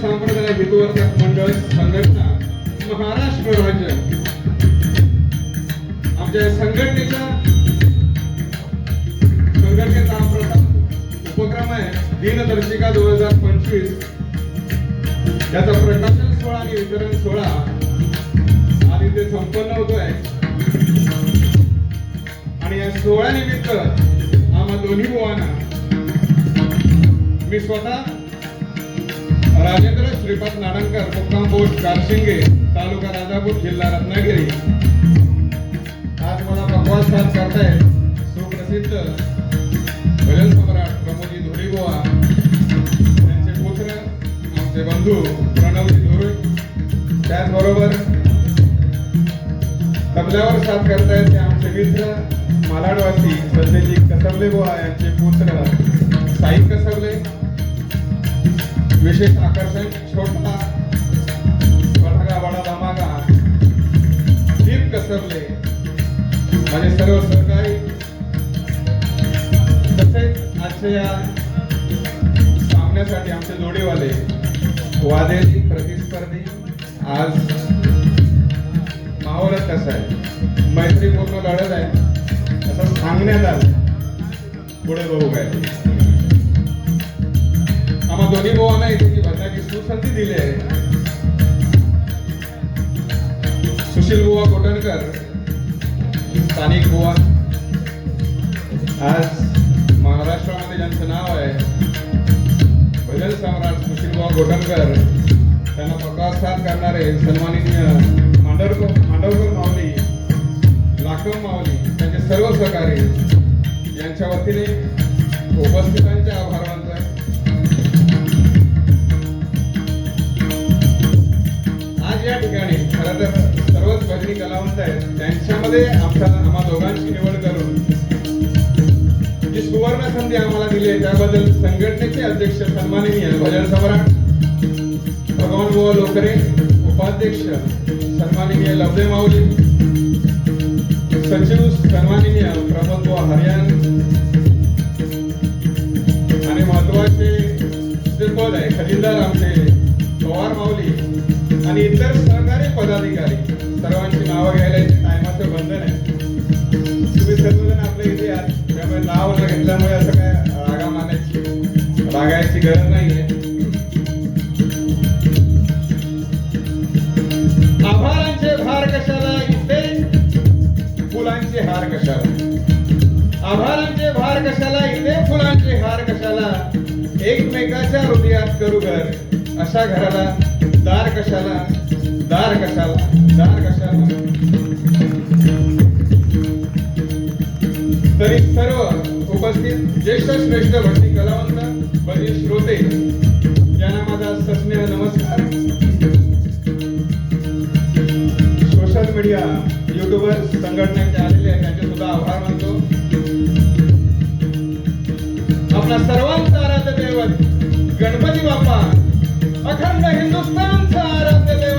संप्रदाय हितवर्धक मंडळ संघटना महाराष्ट्र राज्य. आमच्या संघटनेचा संघटनेचा प्रथम उपक्रम आहे दिनदर्शिका दोन हजार पंचवीस. याचा प्रकाशन सोहळा आणि वितरण सोहळा आणि ते संपन्न होतोय. आणि या सोहळ्यानिमित्त आम्हा दोन्ही बुवांना मी स्वतः राजेंद्र श्रीपाद नाडणकर मुक्काम बोट कारशिंगे तालुका राजापूर जिल्हा रत्नागिरी. आज मला भगवान साथ करतायत सुप्रसिद्ध भजन सम्राट प्रमोदजी धुरीबुवा त्यांचे पुत्र आमचे बंधू प्रणवजी धुरे. त्याचबरोबर तबल्यावर साथ करतायत ते आमचे मित्र मालाडवासी सध्याजी कसबले बुवा यांचे पुत्र साई कसबले. विशेष आकर्षण छोटा बडगा बडा धमाका दीप कसरले. माझे सर्व सहकारी तसेच आजच्या या सामन्यासाठी आमचे जोडीवाले वादेली प्रतिस्पर्धी आज माहोलच कसं आहे मैत्रीपूर्ण लढत आहे. असं सांगण्यात आलं. पुढे बघू काय आम्हा दोन्ही भावांना इथे जी सुसंधी दिली आहे. सुशील बुवा कोटणकर स्थानिक बुवा. आज महाराष्ट्रामध्ये ज्यांचं नाव आहे भजन सम्राट सुशील बुवा कोटणकर त्यांना प्रकाशात करणारे सन्माननीय मांडवकर मांडवकर माऊली लाखम माऊली त्यांचे सर्व सहकारी यांच्या वतीने उपस्थितांचे आभार सर्वच कलावंत आहेत. त्यांच्यामध्ये आमच्या आम्हा दोघांची निवड करून जी सुवर्ण संधी आम्हाला दिली आहे त्याबद्दल संघटनेचे अध्यक्ष सन्माननीय भजन सम्राट भगवान बुवा लोकरे उपाध्यक्ष सन्माननीय लवदे माऊली सचिव सन्माननीय प्रमोद बुवा हरियाण आणि महत्त्वाचे जे पद आहे खजिनदार आमचे पवार माऊली आणि इतर सहकारी पदाधिकारी. सर्वांची नावं घ्यायला टायमाचं बंधन आहे. तुम्ही सर्वजण आपल्या इथे आहात त्यामुळे नाव घेतल्यामुळे असं काय रागा मानायची रागायची गरज नाही आहे आभारांचे भार कशाला इथे? फुलांचे हार कशाला? आभारांचे भार कशाला इथे? फुलांचे हार कशाला? एकमेकाच्या हृदयात करू घर. अशा घराला दार कशाला? दार कशाला? दार कशाला? तरी सर्व उपस्थित ज्येष्ठ श्रेष्ठ भक्ती कलावंत बरी श्रोते यांना माझा सस्नेह नमस्कार. सोशल मीडिया युट्यूबर संघटनेचे आलेले आहेत त्यांचे सुद्धा आभार मानतो. आपला सर्वांचा आराध्य दैवत गणपती बाप्पा अखंड हिंदुस्थानचा आराध्य दैवत.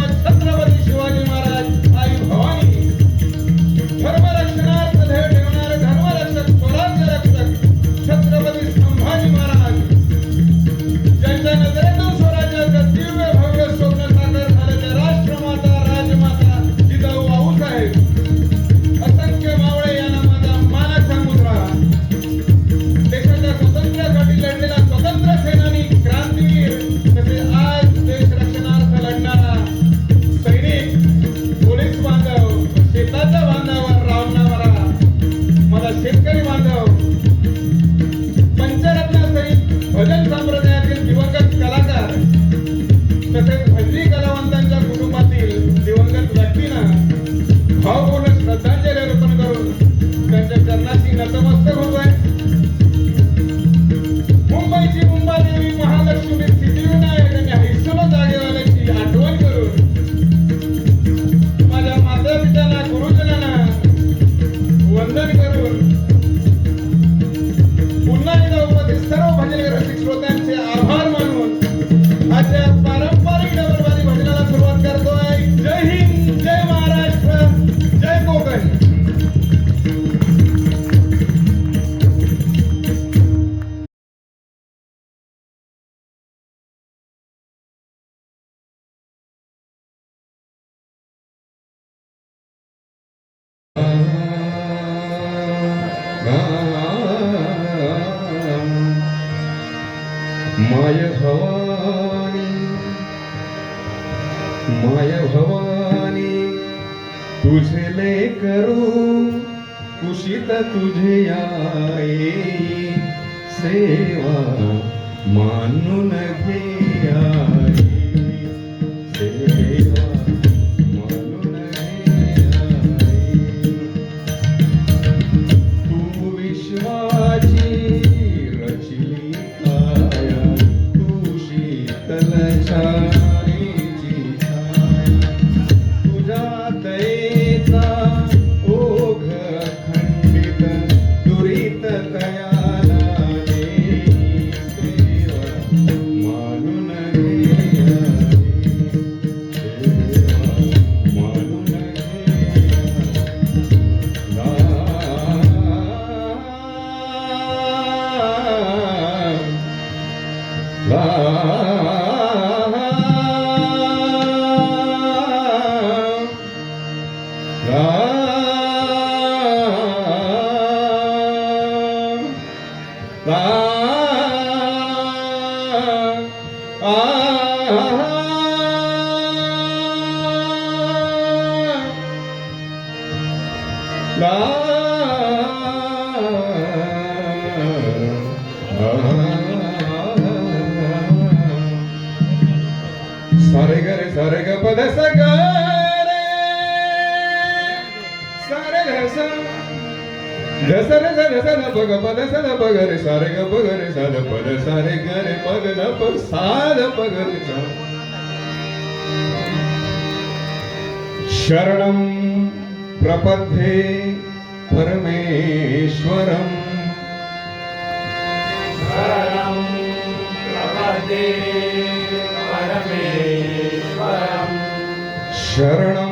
मानून घे आई सेवा सन सन सद पगपद सद पगरे सारे गप रे सद पद सारे गरे पगदप सा पगरि शरणं प्रपद्ये परमेश्वरम्। शरणं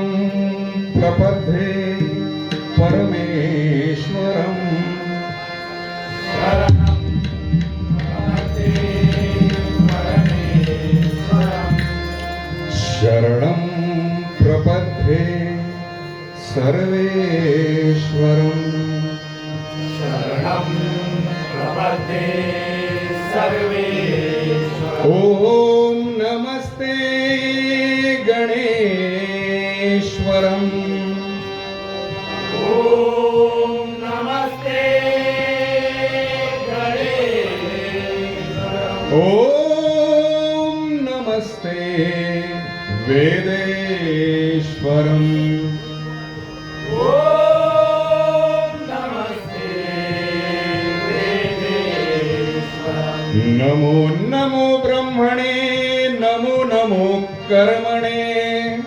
नमो नमो कर्मणे।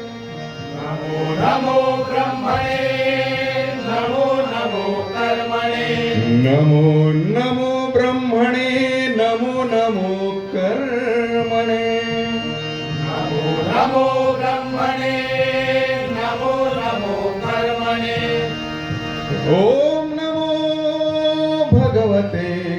नमो नमो ब्रह्मणे। नमो नमो कर्मणे। नमो नमो ब्रह्मणे। नमो नमो कर्मणे। नमो नमो ब्रह्मणे। नमो नमो कर्मणे। ॐ नमो भगवते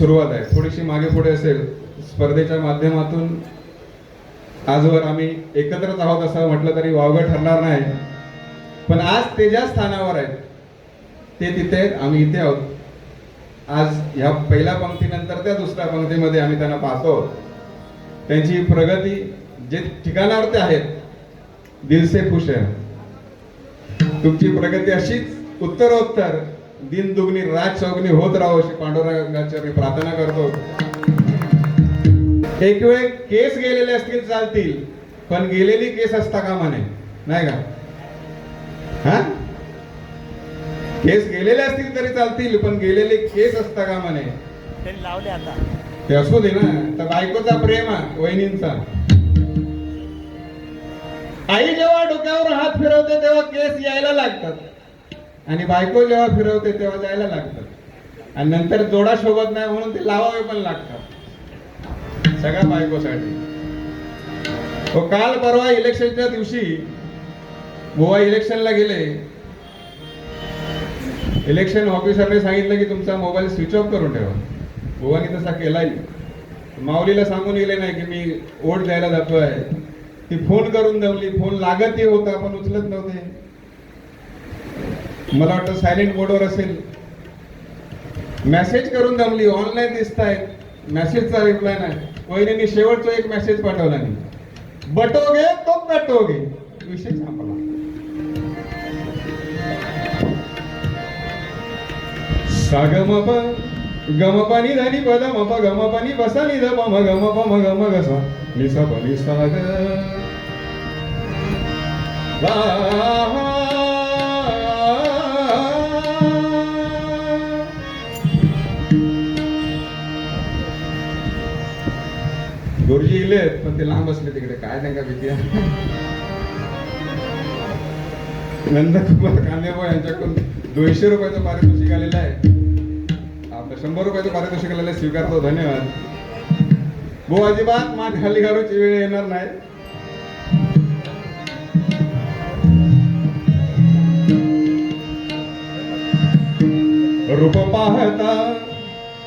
सुरुवात आहे. थोडीशी मागे पुढे असेल स्पर्धेच्या माध्यमातून आजवर आम्ही एकत्रच आहोत असं म्हटलं तरी वावगं ठरणार नाही. पण आज ते ज्या स्थानावर आहेत ते तिथे आम्ही इथे आहोत. आज ह्या पहिल्या पंक्तीनंतर त्या दुसऱ्या पंक्तीमध्ये आम्ही त्यांना पाहतो. त्यांची प्रगती जे ठिकाणावर ते आहेत दिलसे खुश आहे. तुमची प्रगती अशीच उत्तरोत्तर दिन दुगणी राज चौगणी होत राहो अशी पांडुरंगाची मी प्रार्थना करतो. एक वेळ केस गेलेले असतील चालतील पण गेलेली केस असता कामा नये. नाही का? हा? केस गेलेले असतील तरी चालतील पण गेलेले केस असता कामा नये. त्यांनी लावले आता. ते असू दे ना तर बायकोचा प्रेम वहिनींचा. आई जेव्हा डोक्यावर हात फिरवते तेव्हा केस यायला लागतात. आणि बायको जेव्हा फिरवते तेव्हा जायला लागतात आणि नंतर जोडा शोभत नाही म्हणून ते लावावे पण लागतात. सगळ्या बायकोसाठी. हो काल परवा इलेक्शनच्या दिवशी गोवा इलेक्शनला गेले. इलेक्शन ऑफिसरने सांगितलं की तुमचा मोबाईल स्विच ऑफ करून ठेवा. गोवाने तसा केलाही माऊलीला सांगून गेले नाही की मी वोट द्यायला जातोय. ती फोन करून दमली फोन लागतही होता पण उचलत नव्हते. मला वाटतं सायलेंट बोर्डवर असेल. मेसेज करून जमली ऑनलाईन दिसत आहेत मेसेजचा रिप्लाय नाही. पहिल्यांनी शेवटचा एक मेसेज पाठवला नाही. बटोगे तो कटोगे विषय संपला. गम गमपानी धनी पद मप गमपानी बसा नि म गम पम गम गसा निसा पनी साग गुरुजी इले पण ते लांब असले तिकडे. काय त्यांना भीती नंदकुमार कांदेबो यांच्याकडून दोनशे रुपयाचं पारितोषिक आलेलं आहे. आपलं शंभर रुपयाचं पारितोषिक आलेलं आहे. स्वीकारतो. धन्यवाद. भाऊ अजिबात मात खाली घालूची वेळ येणार नाही. रूप पाहता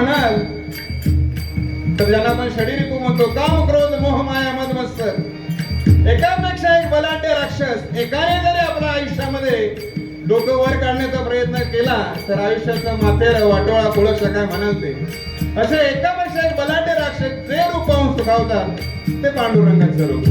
म्हणाल तर ज्याला आपण षडीरिपू म्हणतो काम क्रोध मोह माया मद मत्सर एकापेक्षा एक बलाढ्य राक्षस एकाने जरी आपल्या आयुष्यामध्ये डोकं वर काढण्याचा प्रयत्न केला तर आयुष्याचा माथेर वाटोळा कुळस काय म्हणाल ते? असे एकापेक्षा एक बलाढ्य राक्षस जे रूप सुखावतात ते पांडुरंगाचं रूप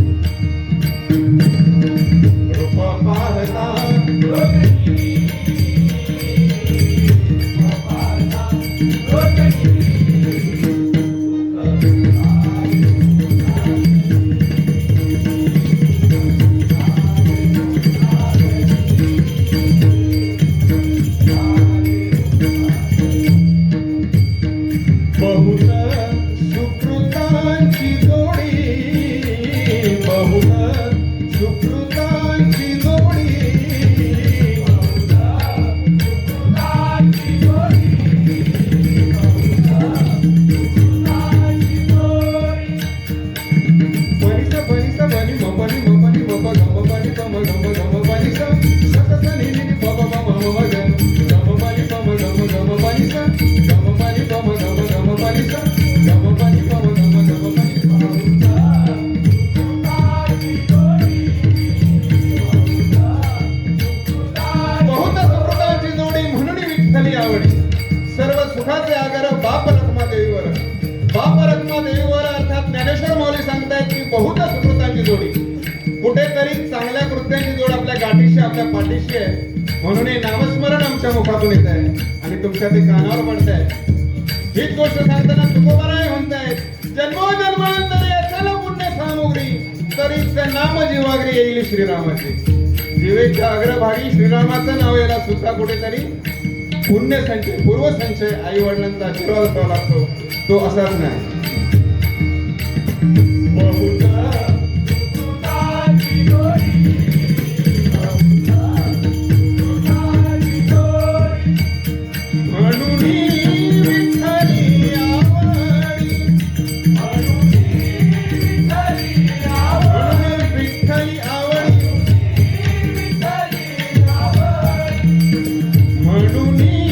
तरी चांगल्या कृत्यांची जोड आपल्या गाठीशी आपल्या पाठीशी आहे. म्हणून हे नामस्मरण आमच्या मुखातून येत आहे आणि तुमच्या ते कानावर म्हणत आहे हीच गोष्ट सांगताना तुकोबाराय म्हणतायत जन्मोजन्मांतर याच्याला पुण्य सामुग्री तरी त्या नाम जीवाग्री येईल श्रीरामाची. जीवेच्या अग्रभागी श्रीरामाचं नाव याला सुद्धा कुठेतरी पुण्य संचय पूर्व संचय आई वडिलांचा आशीर्वाद असावा लागतो. तो असाच नाही. म्हणून